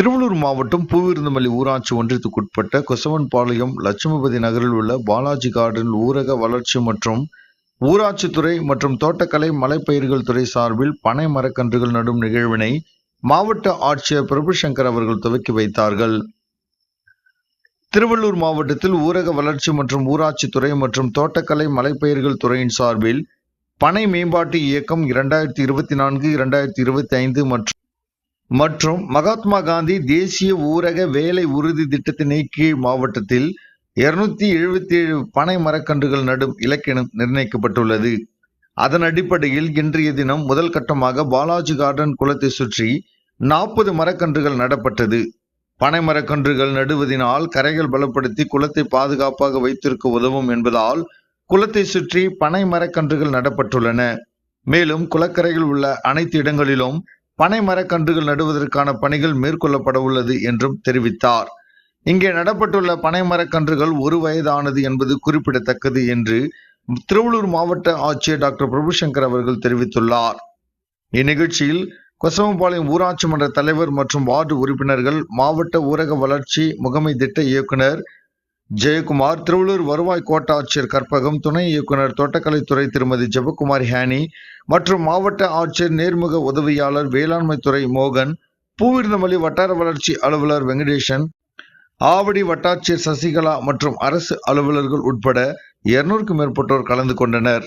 திருவள்ளூர் மாவட்டம் பூவிருந்தமல்லி ஊராட்சி ஒன்றியத்துக்குட்பட்ட கொசவன்பாளையம் லட்சுமிபதி நகரில் உள்ள பாலாஜி கார்டன் ஊரக வளர்ச்சி மற்றும் ஊராட்சித்துறை மற்றும் தோட்டக்கலை மலைப்பயிர்கள் துறை சார்பில் பனை மரக்கன்றுகள் நடும் நிகழ்வினை மாவட்ட ஆட்சியர் பிரபுசங்கர் அவர்கள் துவக்கி வைத்தார்கள். திருவள்ளூர் மாவட்டத்தில் ஊரக வளர்ச்சி மற்றும் ஊராட்சித்துறை மற்றும் தோட்டக்கலை மலைப்பயிர்கள் துறையின் சார்பில் பனை மேம்பாட்டு இயக்கம் இரண்டாயிரத்தி இருபத்தி நான்கு இரண்டாயிரத்தி இருபத்தி ஐந்து மற்றும் மற்றும் மகாத்மா காந்தி தேசிய ஊரக வேலை உறுதி திட்டத்தினை கீழ் மாவட்டத்தில் இருநூத்தி எழுபத்தி ஏழு பனை மரக்கன்றுகள் நடும் இலக்கினம் நிர்ணயிக்கப்பட்டுள்ளது. அதன் அடிப்படையில் இன்றைய தினம் முதல் கட்டமாக பாலாஜி கார்டன் குளத்தை சுற்றி நாற்பது மரக்கன்றுகள் நடப்பட்டது. பனை மரக்கன்றுகள் நடுவதினால் கரைகள் பலப்படுத்தி குளத்தை பாதுகாப்பாக வைத்திருக்க உதவும் என்பதால் குளத்தை சுற்றி பனை மரக்கன்றுகள் நடப்பட்டுள்ளன. மேலும் குளக்கரையில் உள்ள அனைத்து இடங்களிலும் பனை மரக்கன்றுகள் நடுவதற்கான பணிகள் மேற்கொள்ளப்பட உள்ளது என்றும் தெரிவித்தார். இங்கே நடப்பட்டுள்ள பனை மரக்கன்றுகள் ஒரு வயதானது என்பது குறிப்பிடத்தக்கது என்று திருவள்ளூர் மாவட்ட ஆட்சியர் டாக்டர் பிரபுசங்கர் அவர்கள் தெரிவித்துள்ளார். இந்நிகழ்ச்சியில் கொசவம்பாளையம் ஊராட்சி மன்ற தலைவர் மற்றும் வார்டு உறுப்பினர்கள் மாவட்ட ஊரக வளர்ச்சி முகமை திட்ட இயக்குனர் ஜெயக்குமார் திருவள்ளூர் வருவாய் கோட்டாட்சியர் கற்பகம் துணை இயக்குனர் தோட்டக்கலைத்துறை திருமதி ஜெபக்குமார் ஹேனி மற்றும் மாவட்ட ஆட்சியர் நேர்முக உதவியாளர் வேளாண்மைத்துறை மோகன் பூவிருந்தமல்லி வட்டார வளர்ச்சி அலுவலர் வெங்கடேசன் ஆவடி வட்டாட்சியர் சசிகலா மற்றும் அரசு அலுவலர்கள் உட்பட இருநூறுக்கும் மேற்பட்டோர் கலந்து கொண்டனர்.